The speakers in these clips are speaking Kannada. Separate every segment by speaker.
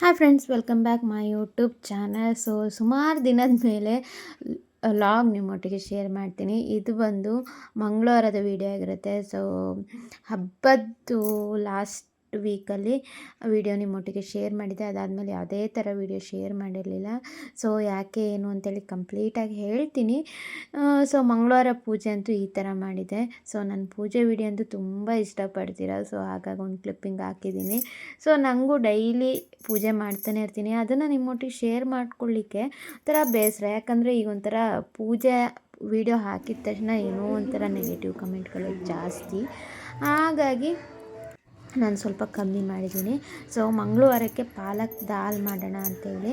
Speaker 1: Hi friends welcome back my YouTube channel so ಸುಮಾರು ದಿನದ ಮೇಲೆ ಲಾಗ್ ನಿಮ್ಮೊಟ್ಟಿಗೆ ಶೇರ್ ಮಾಡ್ತೀನಿ. ಇದು ಬಂದು ಮಂಗಳವಾರದ ವೀಡಿಯೋ ಆಗಿರುತ್ತೆ. ಸೊ ಹಬ್ಬದ್ದು ಲಾಸ್ಟ್ ವೀಕಲ್ಲಿ ವಿಡಿಯೋ ನಿಮ್ಮೊಟ್ಟಿಗೆ ಶೇರ್ ಮಾಡಿದೆ. ಅದಾದಮೇಲೆ ಯಾವುದೇ ಥರ ವಿಡಿಯೋ ಶೇರ್ ಮಾಡಿರಲಿಲ್ಲ. ಸೊ, ಯಾಕೆ, ಏನು ಅಂತೇಳಿ ಕಂಪ್ಲೀಟಾಗಿ ಹೇಳ್ತೀನಿ. ಸೊ, ಮಂಗಳವಾರ ಪೂಜೆ ಅಂತೂ ಈ ಥರ ಮಾಡಿದೆ. ಸೊ, ನನ್ನ ಪೂಜೆ ವಿಡಿಯೋ ಅಂತೂ ತುಂಬ ಇಷ್ಟಪಡ್ತೀರ? ಸೊ, ಹಾಗಾಗಿ ಒಂದು ಕ್ಲಿಪ್ಪಿಂಗ್ ಹಾಕಿದ್ದೀನಿ. ಸೊ, ನನಗೂ ಡೈಲಿ ಪೂಜೆ ಮಾಡ್ತಾನೆ ಇರ್ತೀನಿ. ಅದನ್ನು ನಿಮ್ಮೊಟ್ಟಿಗೆ ಶೇರ್ ಮಾಡ್ಕೊಳ್ಳಿಕ್ಕೆ ಒಂಥರ ಬೇಸರ. ಯಾಕಂದರೆ ಈಗ ಒಂಥರ ಪೂಜೆ ವಿಡಿಯೋ ಹಾಕಿದ ತಕ್ಷಣ ಏನೋ ಒಂಥರ ನೆಗೆಟಿವ್ ಕಮೆಂಟ್ಗಳು ಜಾಸ್ತಿ. ಹಾಗಾಗಿ ನಾನು ಸ್ವಲ್ಪ ಕಮ್ಮಿ ಮಾಡಿದ್ದೀನಿ. ಸೊ ಮಂಗಳವಾರಕ್ಕೆ ಪಾಲಕ್ ದಾಲ್ ಮಾಡೋಣ ಅಂತೇಳಿ.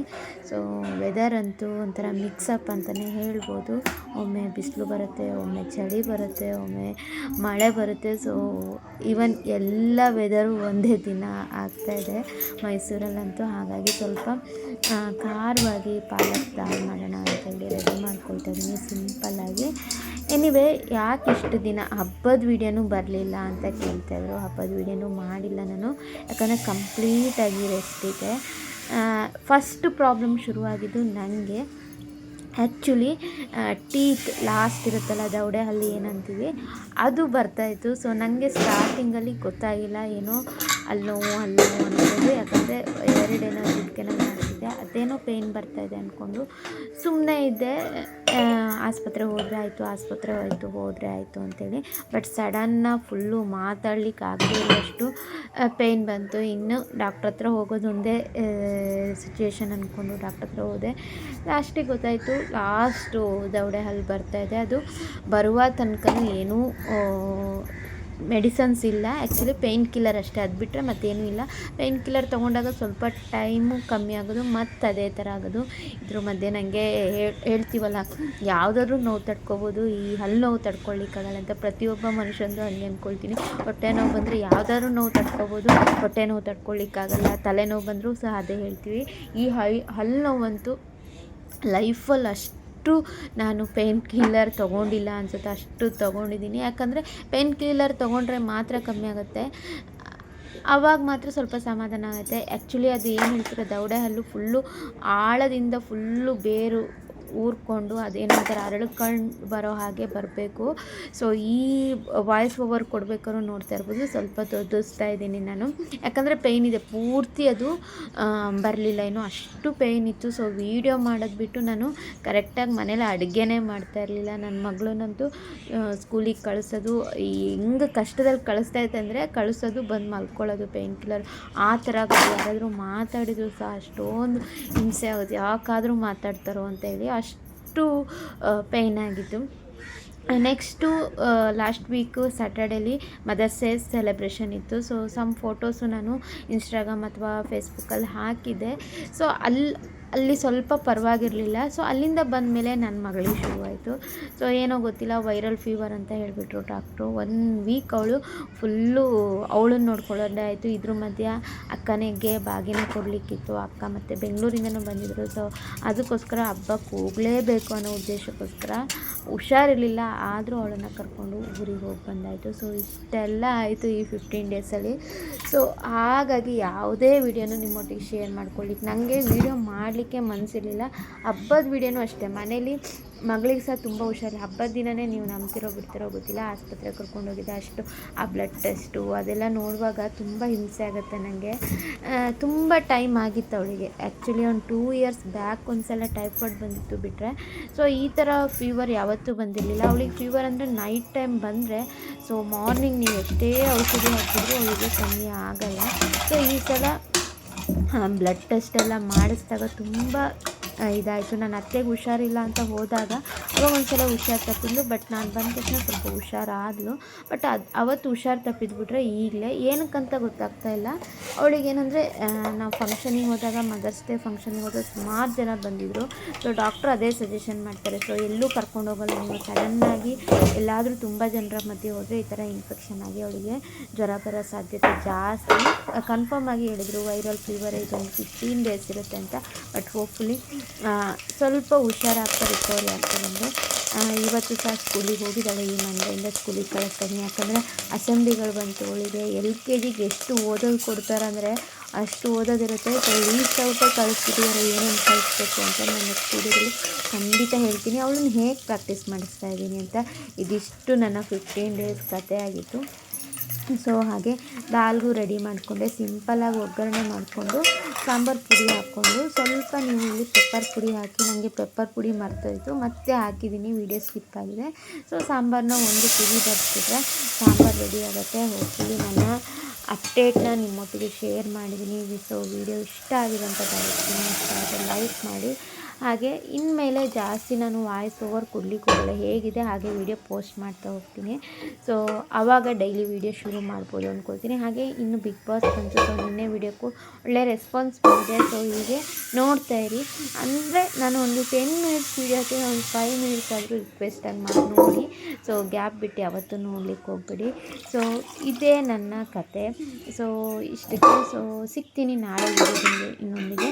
Speaker 1: ಸೊ ವೆದರ್ ಅಂತೂ ಒಂಥರ ಮಿಕ್ಸಪ್ ಅಂತಲೇ ಹೇಳ್ಬೋದು. ಒಮ್ಮೆ ಬಿಸಿಲು ಬರುತ್ತೆ, ಒಮ್ಮೆ ಚಳಿ ಬರುತ್ತೆ, ಒಮ್ಮೆ ಮಳೆ ಬರುತ್ತೆ. ಸೊ ಈವನ್ ಎಲ್ಲ ವೆದರು ಒಂದೇ ದಿನ ಆಗ್ತಾಯಿದೆ ಮೈಸೂರಲ್ಲಂತೂ ಹಾಗಾಗಿ ಸ್ವಲ್ಪ ಖಾರವಾಗಿ ಪಾಲಕ್ ದಾಲ್ ಮಾಡೋಣ ಅಂತೇಳಿ ರೆಡಿ ಮಾಡ್ಕೊಳ್ತಾ ಇದ್ದೀನಿ ಸಿಂಪಲ್ಲಾಗಿ ಎನಿವೇ ಯಾಕೆ ಇಷ್ಟು ದಿನ ಹಬ್ಬದ ವೀಡಿಯೋನೂ ಬರಲಿಲ್ಲ ಅಂತ ಕೇಳ್ತಾಯಿದ್ರು ಹಬ್ಬದ ವೀಡಿಯೋನೂ ಮಾಡಿಲ್ಲ ನಾನು. ಯಾಕಂದರೆ ಕಂಪ್ಲೀಟಾಗಿ ರೆಸ್ಟ್ ಇದೆ. ಫಸ್ಟ್ ಪ್ರಾಬ್ಲಮ್ ಶುರುವಾಗಿದ್ದು ನನಗೆ ಆ್ಯಕ್ಚುಲಿ ಟೀತ್ ಲಾಸ್ಟ್ ಇರುತ್ತಲ್ಲ ದೌಡೆ ಅಲ್ಲಿ ಏನಂತೀವಿ, ಅದು ಬರ್ತಾಯಿತ್ತು ಸೊ ನನಗೆ ಸ್ಟಾರ್ಟಿಂಗಲ್ಲಿ ಗೊತ್ತಾಗಿಲ್ಲ, ಏನೋ ಅಲ್ಲಿ ನೋವು ಅಲ್ಲಿ ನೋವು ಯಾಕಂದರೆ ಎರಡೇನೋ ಇದಕ್ಕೆನೋ ಮಾಡಿಸಿದ್ದೆ ಅದೇನೋ ಪೇಯ್ನ್ ಬರ್ತಾಯಿದೆ ಅಂದ್ಕೊಂಡು ಸುಮ್ಮನೆ ಇದ್ದೆ. ಆಸ್ಪತ್ರೆ ಹೋದರೆ ಆಯಿತು, ಆಸ್ಪತ್ರೆ ಹೋಯ್ತು, ಹೋದರೆ ಆಯಿತು ಅಂತೇಳಿ. ಬಟ್ ಸಡನ್ನ ಫುಲ್ಲು ಮಾತಾಡ್ಲಿಕ್ಕೆ ಆಗದೇ ಇರೋಷ್ಟು ಪೇಯ್ನ್ ಬಂತು. ಇನ್ನು ಡಾಕ್ಟ್ರ್ ಹತ್ರ ಹೋಗೋದು ಒಂದೇ ಸಿಚುವೇಶನ್ ಅಂದ್ಕೊಂಡು ಡಾಕ್ಟ್ರ್ ಹತ್ರ ಹೋದೆ. ಲಾಸ್ಟಿಗೆ ಗೊತ್ತಾಯಿತು ಲಾಸ್ಟು ದೌಡೆ ಹಲ್ಲು ಬರ್ತಾಯಿದೆ ಅದು ಬರುವ ತನಕ ಏನೂ ಮೆಡಿಸನ್ಸ್ ಇಲ್ಲ. ಆ್ಯಕ್ಚುಲಿ ಪೇಯ್ನ್ ಕಿಲ್ಲರ್ ಅಷ್ಟೇ. ಅದು ಬಿಟ್ಟರೆ ಮತ್ತೇನೂ ಇಲ್ಲ. ಪೇಯ್ನ್ ಕಿಲ್ಲರ್ ತೊಗೊಂಡಾಗ ಸ್ವಲ್ಪ ಟೈಮು ಕಮ್ಮಿ ಆಗೋದು, ಮತ್ತು ಅದೇ ಥರ ಆಗೋದು. ಇದ್ರ ಮಧ್ಯೆ ನನಗೆ ಹೇಳ್ತೀವಲ್ಲ, ಯಾವುದಾದ್ರೂ ನೋವು ತಡ್ಕೊಬೋದು, ಈ ಹಲ್ಲು ನೋವು ತಡ್ಕೊಳ್ಳಿಕ್ಕಾಗಲ್ಲ ಅಂತ ಪ್ರತಿಯೊಬ್ಬ ಮನುಷ್ಯಂದು ಹಂಗೆ ಅಂದ್ಕೊಳ್ತೀನಿ ಹೊಟ್ಟೆ ನೋವು ಬಂದರೆ ಯಾವುದಾದ್ರೂ ನೋವು ತಡ್ಕೊಬೋದು, ಹೊಟ್ಟೆ ನೋವು ತಡ್ಕೊಳ್ಳಿಕ್ಕಾಗಲ್ಲ ತಲೆನೋವು ಬಂದರೂ ಸಹ ಅದೇ ಹೇಳ್ತೀವಿ. ಈ ಹೈ ಹಲ್ಲು ನೋವಂತೂ ಲೈಫಲ್ಲಿ ಅಷ್ಟು ಅಷ್ಟು ನಾನು ಪೇನ್ ಕಿಲ್ಲರ್ ತೊಗೊಂಡಿಲ್ಲ ಅನ್ಸುತ್ತೆ, ಅಷ್ಟು ತೊಗೊಂಡಿದ್ದೀನಿ. ಯಾಕಂದರೆ ಪೇನ್ ಕಿಲ್ಲರ್ ತೊಗೊಂಡ್ರೆ ಮಾತ್ರ ಕಮ್ಮಿ ಆಗುತ್ತೆ. ಆವಾಗ ಮಾತ್ರ ಸ್ವಲ್ಪ ಸಮಾಧಾನ ಆಗುತ್ತೆ. ಆ್ಯಕ್ಚುಲಿ ಅದು ಏನು ಹೇಳ್ತಾರೆ, ದೌಡೆ ಹಲ್ಲು ಫುಲ್ಲು ಆಳದಿಂದ ಫುಲ್ಲು ಬೇರು ಊರ್ಕೊಂಡು ಅದೇನೋ ಒಂಥರ ಅರಳ್ಕೊಂಡು ಬರೋ ಹಾಗೆ ಬರಬೇಕು. ಸೊ ಈ ವಾಯ್ಸ್ ಓವರ್ ಕೊಡ್ಬೇಕಾದ್ರೂ ನೋಡ್ತಾ ಇರ್ಬೋದು. ಸ್ವಲ್ಪ ದೊಡ್ಡಿಸ್ತಾ ಇದ್ದೀನಿ ನಾನು. ಯಾಕಂದರೆ ಪೇಯ್ನ್ ಇದೆ. ಪೂರ್ತಿ ಅದು ಬರಲಿಲ್ಲ. ಏನು ಅಷ್ಟು ಪೇಯ್ನ್ ಇತ್ತು. ಸೊ ವೀಡಿಯೋ ಮಾಡೋದು ಬಿಟ್ಟು ನಾನು ಕರೆಕ್ಟಾಗಿ ಮನೇಲಿ ಅಡುಗೆನೇ ಮಾಡ್ತಾ ಇರಲಿಲ್ಲ. ನನ್ನ ಮಗಳನ್ನಂತೂ ಸ್ಕೂಲಿಗೆ ಕಳಿಸೋದು ಹೆಂಗೆ ಕಷ್ಟದಲ್ಲಿ ಕಳಿಸ್ತಾ ಇತ್ತು ಅಂದರೆ ಕಳಿಸೋದು, ಬಂದು ಮಲ್ಕೊಳ್ಳೋದು ಪೇಯ್ನ್ ಕಿಲ್ಲರ್ ಆ ಥರ ಯಾರಾದರೂ ಮಾತಾಡಿದ್ರು ಸಹ ಅಷ್ಟೊಂದು ಹಿಂಸೆ ಆಗುತ್ತೆ ಯಾಕಾದರೂ ಮಾತಾಡ್ತಾರೋ ಅಂತ ಹೇಳಿ ಅಷ್ಟು ಪೇಯ್ನ್ ಆಗಿತ್ತು ನೆಕ್ಸ್ಟು ಲಾಸ್ಟ್ ವೀಕು ಸ್ಯಾಟರ್ಡೇಲಿ ಮದರ್ಸ್ ಡೇ ಸೆಲೆಬ್ರೇಷನ್ ಇತ್ತು. ಸೊ ಸಮ್ ಫೋಟೋಸು ನಾನು ಇನ್ಸ್ಟಾಗ್ರಾಮ್ ಅಥವಾ ಫೇಸ್ಬುಕ್ಕಲ್ಲಿ ಹಾಕಿದೆ ಸೊ ಅಲ್ಲಿ ಅಲ್ಲಿ ಸ್ವಲ್ಪ ಪರವಾಗಿರಲಿಲ್ಲ. ಸೊ ಅಲ್ಲಿಂದ ಬಂದ ಮೇಲೆ ನನ್ನ ಮಗಳಿಗೆ ಶುರುವಾಯಿತು ಸೊ ಏನೋ ಗೊತ್ತಿಲ್ಲ ವೈರಲ್ ಫೀವರ್ ಅಂತ ಹೇಳಿಬಿಟ್ರು ಡಾಕ್ಟ್ರು ಒನ್ ವೀಕ್ ಅವಳು ಫುಲ್ಲು ಅವಳನ್ನ ನೋಡ್ಕೊಳ್ಳೋದೇ ಆಯಿತು. ಇದ್ರ ಮಧ್ಯೆ ಅಕ್ಕನಿಗೆ ಬಾಗಿನ ಕೊಡಲಿಕ್ಕಿತ್ತು. ಅಕ್ಕ ಮತ್ತು ಬೆಂಗಳೂರಿಂದನೂ ಬಂದಿದ್ದರು ಸೊ ಅದಕ್ಕೋಸ್ಕರ ಹಬ್ಬಕ್ಕೆ ಹೋಗಲೇಬೇಕು ಅನ್ನೋ ಉದ್ದೇಶಕ್ಕೋಸ್ಕರ ಹುಷಾರಿರಲಿಲ್ಲ. ಆದರೂ ಅವಳನ್ನು ಕರ್ಕೊಂಡು ಊರಿಗೆ ಹೋಗಿ ಬಂದಾಯಿತು. ಸೊ ಇಷ್ಟೆಲ್ಲ ಆಯಿತು ಈ ಫಿಫ್ಟೀನ್ ಡೇಸಲ್ಲಿ ಸೊ ಹಾಗಾಗಿ ಯಾವುದೇ ವೀಡಿಯೋನು ನಿಮ್ಮೊಟ್ಟಿಗೆ ಶೇರ್ ಮಾಡ್ಕೊಳ್ಳಿ ನನಗೆ ವೀಡಿಯೋ ಮಾಡಲಿಕ್ಕೆ ಮನಸ್ಸಿರಲಿಲ್ಲ ಹಬ್ಬದ ವಿಡಿಯೋನೂ ಅಷ್ಟೇ. ಮನೇಲಿ ಮಗಳಿಗೆ ಸಹ ತುಂಬ ಹುಷಾರಿಲ್ಲ. ಹಬ್ಬದ ದಿನವೇ ನೀವು ನಂಬ್ತಿರೋ ಬಿಡ್ತಿರೋ ಗೊತ್ತಿಲ್ಲ. ಆಸ್ಪತ್ರೆಗೆ ಕರ್ಕೊಂಡೋಗಿದ್ದೆ ಅಷ್ಟು, ಆ ಬ್ಲಡ್ ಟೆಸ್ಟು ಅದೆಲ್ಲ ನೋಡುವಾಗ ತುಂಬ ಹಿಂಸೆ ಆಗುತ್ತೆ ನನಗೆ ತುಂಬ ಟೈಮ್ ಆಗಿತ್ತು ಅವಳಿಗೆ. ಆ್ಯಕ್ಚುಲಿ ಒಂದು ಟೂ ಇಯರ್ಸ್ ಬ್ಯಾಕ್ ಒಂದು ಸಲ ಟೈಫಾಯ್ಡ್ ಬಂದಿತ್ತು ಬಿಟ್ಟರೆ ಸೊ ಈ ಥರ ಫೀವರ್ ಯಾವತ್ತೂ ಬಂದಿರಲಿಲ್ಲ. ಅವಳಿಗೆ ಫೀವರ್ ಅಂದರೆ ನೈಟ್ ಟೈಮ್ ಬಂದರೆ ಸೊ ಮಾರ್ನಿಂಗ್ ನೀವು ಎಷ್ಟೇ ಔಷಧಿ ಹಾಕಿದ್ರು ಅವಳಿಗೆ ಕಮ್ಮಿ ಆಗಲ್ಲ. ಸೊ ಈ ಸಲ ಬ್ಲಡ್ ಟೆಸ್ಟ್ ಎಲ್ಲ ಮಾಡಿಸಿದಾಗ ತುಂಬ ಇದಾಯಿತು. ನನ್ನ ಅತ್ತೆಗೆ ಹುಷಾರಿಲ್ಲ ಅಂತ ಹೋದಾಗ ಅವಾಗ ಒಂದು ಸಲ ಹುಷಾರು ತಪ್ಪಿದ್ಲು. ಬಟ್ ನಾನು ಬಂದ ತಕ್ಷಣ ಸ್ವಲ್ಪ ಹುಷಾರಾದ್ಲು. ಬಟ್ ಅದು, ಅವತ್ತು ಹುಷಾರು ತಪ್ಪಿದ್ಬಿಟ್ರೆ ಈಗಲೇ. ಏನಕ್ಕಂತ ಗೊತ್ತಾಗ್ತಾ ಇಲ್ಲ. ಅವಳಿಗೆ ಏನಂದರೆ ನಾವು ಫಂಕ್ಷನಿಗೆ ಹೋದಾಗ ಮದರ್ಸ್ ಡೇ ಫಂಕ್ಷನಿಗೆ ಹೋದಾಗ ಸುಮಾರು ಜನ ಬಂದಿದ್ದರು ಸೊ ಡಾಕ್ಟ್ರು ಅದೇ ಸಜೆಷನ್ ಮಾಡ್ತಾರೆ. ಸೊ ಎಲ್ಲೂ ಕರ್ಕೊಂಡು ಹೋಗಲ್ಲ ನೀವು. ಸಡನ್ನಾಗಿ ಎಲ್ಲಾದರೂ ತುಂಬ ಜನರ ಮಧ್ಯೆ ಹೋದರೆ ಈ ಥರ ಇನ್ಫೆಕ್ಷನ್ ಆಗಿ ಅವಳಿಗೆ ಜ್ವರ ಬರೋ ಸಾಧ್ಯತೆ ಜಾಸ್ತಿ. ಕನ್ಫರ್ಮ್ ಆಗಿ ಹೇಳಿದರು ವೈರಲ್ ಫೀವರ್ ಇದೊಂದು ಫಿಫ್ಟೀನ್ ಡೇಸ್ ಇರುತ್ತೆ ಅಂತ. ಬಟ್ ಹೋಪ್ಫುಲಿ ಸ್ವಲ್ಪ ಹುಷಾರಾಗ್ತಾ ರಿಕವರಿ ಆಗ್ತಾ ಬಂದು. ಇವತ್ತು ಸಹ ಸ್ಕೂಲಿಗೆ ಹೋಗಿದ್ದಾಳೆ, ಈ ಮಂಡೆಯಿಂದ ಸ್ಕೂಲಿಗೆ ಕಳಿಸ್ತೀನಿ. ಯಾಕಂದರೆ ಅಸೆಂಬ್ಲಿಗಳು ಬಂತು ಅವಳಿಗೆ ಎಲ್ ಕೆ ಜಿಗೆ ಎಷ್ಟು ಓದೋದು ಕೊಡ್ತಾರೆ ಅಂದರೆ ಅಷ್ಟು ಓದೋದಿರುತ್ತೆ. ಲೀಸ್ಟ್ ಔಟೇ ಕಳಿಸ್ಬಿಟ್ಟಿದ್ದಾರೆ. ಏನೇನು ಕಳಿಸ್ಬೇಕು ಅಂತ ನಾನು ನೆಕ್ಸ್ಟ್ ಖಂಡಿತ ಹೇಳ್ತೀನಿ. ಅವಳನ್ನ ಹೇಗೆ ಪ್ರಾಕ್ಟೀಸ್ ಮಾಡಿಸ್ತಾ ಇದ್ದೀನಿ ಅಂತ. ಇದಿಷ್ಟು ನನ್ನ ಫಿಫ್ಟೀನ್ ಡೇಸ್ ಕತೆ ಆಗಿತ್ತು ಸೊ ಹಾಗೆ ದಾಲ್ಗು ರೆಡಿ ಮಾಡಿಕೊಂಡೆ. ಸಿಂಪಲಾಗಿ ಒಗ್ಗರಣೆ ಮಾಡಿಕೊಂಡು, ಸಾಂಬಾರು ಪುಡಿ ಹಾಕ್ಕೊಂಡು. ಸ್ವಲ್ಪ ನೀವು ಇಲ್ಲಿ ಪೆಪ್ಪರ್ ಪುಡಿ ಹಾಕಿ ನನಗೆ ಪೆಪ್ಪರ್ ಪುಡಿ ಮರ್ತಾಯಿತ್ತು ಮತ್ತೆ ಹಾಕಿದ್ದೀನಿ. ವೀಡಿಯೋ ಸ್ಕಿಪ್ ಆಗಿದೆ. ಸೊ ಸಾಂಬಾರನ್ನ ಒಂದು ಕುದಿ ಬರ್ತಿದ್ರೆ ಸಾಂಬಾರು ರೆಡಿ ಆಗುತ್ತೆ. ಹೋಗ್ತೀವಿ ನನ್ನ ಅಪ್ಡೇಟ್ನ ನಿಮ್ಮೊಟ್ಟಿಗೆ ಶೇರ್ ಮಾಡಿದ್ದೀನಿ. ಸೊ ವಿಡಿಯೋ ಇಷ್ಟ ಆಗಿದೆ ಭಾವಿಸ್ತೀನಿ. ಇಷ್ಟ ಲೈಕ್ ಮಾಡಿ. ಹಾಗೆ ಇನ್ಮೇಲೆ ಜಾಸ್ತಿ ನಾನು ವಾಯ್ಸ್ ಓವರ್ ಕೊಡ್ಲಿಕ್ಕೆ ಹೋಗಲ್ಲ ಹೇಗಿದೆ ಹಾಗೆ ವೀಡಿಯೋ ಪೋಸ್ಟ್ ಮಾಡ್ತಾ ಹೋಗ್ತೀನಿ. ಸೊ ಆವಾಗ ಡೈಲಿ ವೀಡಿಯೋ ಶುರು ಮಾಡ್ಬೋದು ಅಂದ್ಕೊಳ್ತೀನಿ ಹಾಗೆ ಇನ್ನು ಬಿಗ್ ಬಾಸ್ ಬಂತು ಸೊ ನಿನ್ನೆ ವೀಡಿಯೋಕ್ಕೂ ಒಳ್ಳೆ ರೆಸ್ಪಾನ್ಸ್ ಬಂದಿದೆ. ಸೊ ಹೀಗೆ ನೋಡ್ತಾ ಇರಿ. ಅಂದರೆ ನಾನು ಒಂದು ಟೆನ್ ಮಿನಿಟ್ಸ್ ವೀಡಿಯೋಕ್ಕೆ ಒಂದು ಫೈವ್ ಮಿನಿಟ್ಸ್ ಆದರೂ ರಿಕ್ವೆಸ್ಟಾಗಿ ಮಾಡಿ ನೋಡಿ. ಸೊ ಗ್ಯಾಪ್ ಬಿಟ್ಟು ಯಾವತ್ತೂ ನೋಡ್ಲಿಕ್ಕೆ ಹೋಗ್ಬೇಡಿ. ಸೊ ಇದೇ ನನ್ನ ಕತೆ. ಸೊ ಇಷ್ಟಕ್ಕೆ ಸೊ ಸಿಗ್ತೀನಿ ನಾಳೆ ಇನ್ನೊಂದಿಗೆ.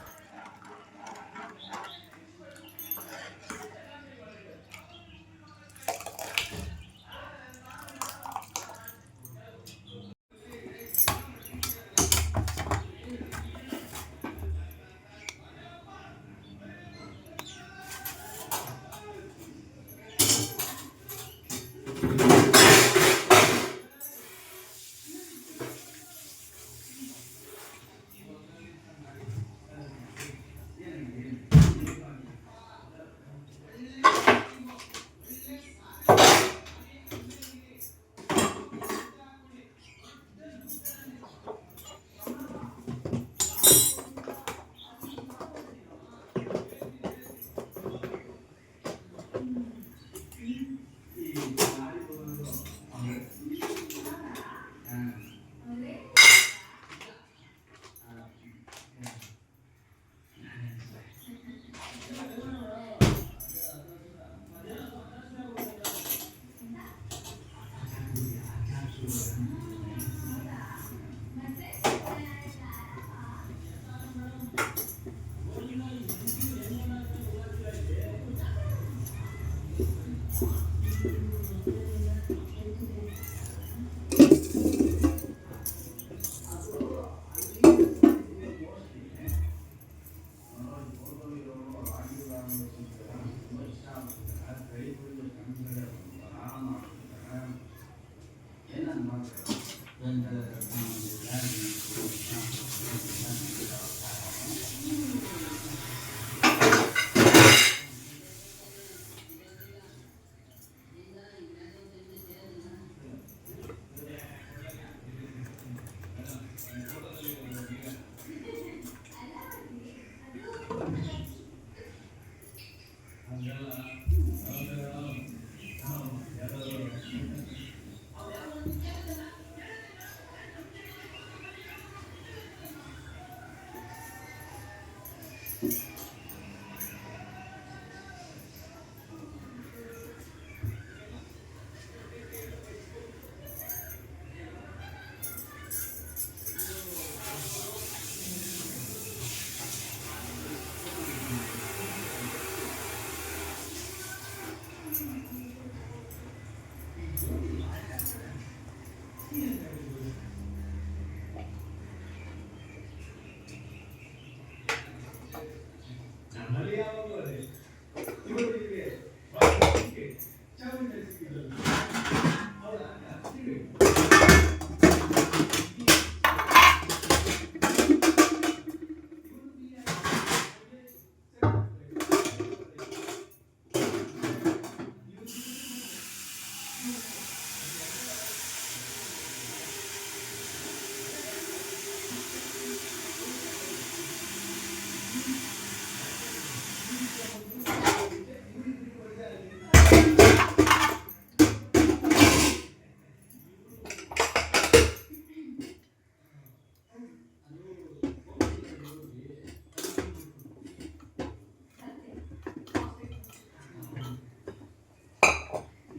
Speaker 1: Jesus.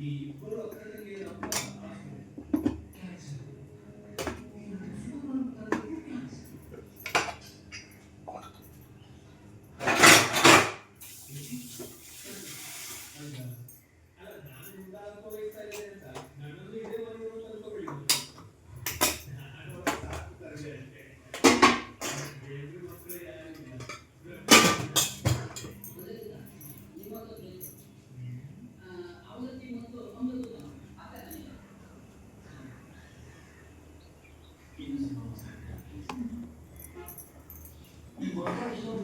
Speaker 1: ఈ పూర్వకం